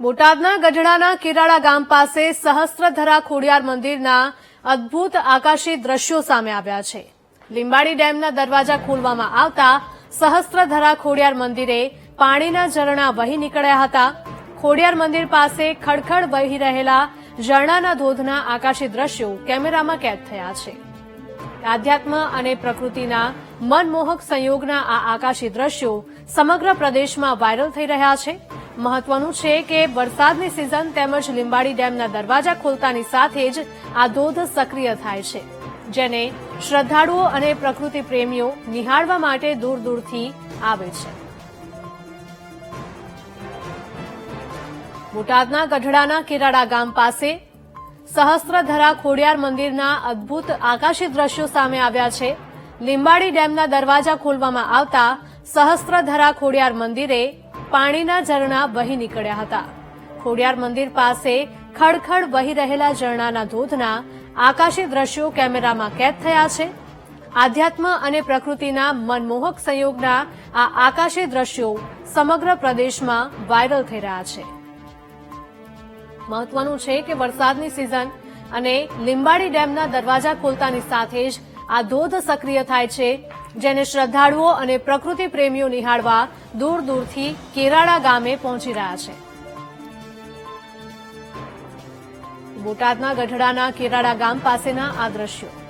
બોટાદના ગઢડાના કેરાળા ગામ પાસે સહસ્ત્રધરા ખોડિયાર મંદિરના અદ્ભુત આકાશી દ્રશ્યો સામે આવ્યા છે. લીંબાડી ડેમના દરવાજા ખોલવામાં આવતા સહસ્ત્રધરા ખોડિયાર મંદિરે પાણીના ઝરણા વહી નીકળ્યા હતા. ખોડિયાર મંદિર પાસે ખડખડ વહી રહેલા ઝરણાના ધોધના આકાશી દ્રશ્યો કેમેરામાં કેદ થયા છે. આધ્યાત્મ અને પ્રકૃતિના મનમોહક સંયોગના આ આકાશી દ્રશ્યો સમગ્ર પ્રદેશમાં વાયરલ થઈ રહ્યા છે. મહત્વનું છે કે વરસાદની સિઝન તેમજ લીંબાડી ડેમના દરવાજા ખોલતાની સાથે જ આ ધોધ સક્રિય થાય છે, જેને શ્રદ્ધાળુઓ અને પ્રકૃતિ પ્રેમીઓ નિહાળવા માટે દૂર દૂરથી આવે છે. બોટાદના ગઢડાના કેરાડા ગામ પાસે સહસ્ત્રધરા ખોડિયાર મંદિરના અદ્ભુત આકાશી દ્રશ્યો સામે આવ્યા છે. લીંબાડી ડેમના દરવાજા ખોલવામાં આવતા સહસ્ત્રધરા ખોડિયાર મંદિરે પાણીના ઝરણા વહી નીકળ્યા હતા. ખોડિયાર મંદિર પાસે ખડખડ વહી રહેલા ઝરણાના ધોધના આકાશી દ્રશ્યો કેમેરામાં કેદ થયા છે. આધ્યાત્મ અને પ્રકૃતિના મનમોહક સંયોગના આ આકાશી દ્રશ્યો સમગ્ર પ્રદેશમાં વાયરલ થઈ રહ્યા છે. મહત્વનું છે કે વરસાદની સિઝન અને લીંબાડી ડેમના દરવાજા ખોલતાની સાથે જ આ ધોધ સક્રિય થાય છે, જેને શ્રદ્ધાળુઓ અને પ્રકૃતિ પ્રેમીઓ નિહાળવા દૂર દૂરથી કેરાળા ગામે પહોંચી રહ્યા છે. બોટાદના ગઢડાના કેરાળા ગામ પાસેના આ દ્રશ્યો.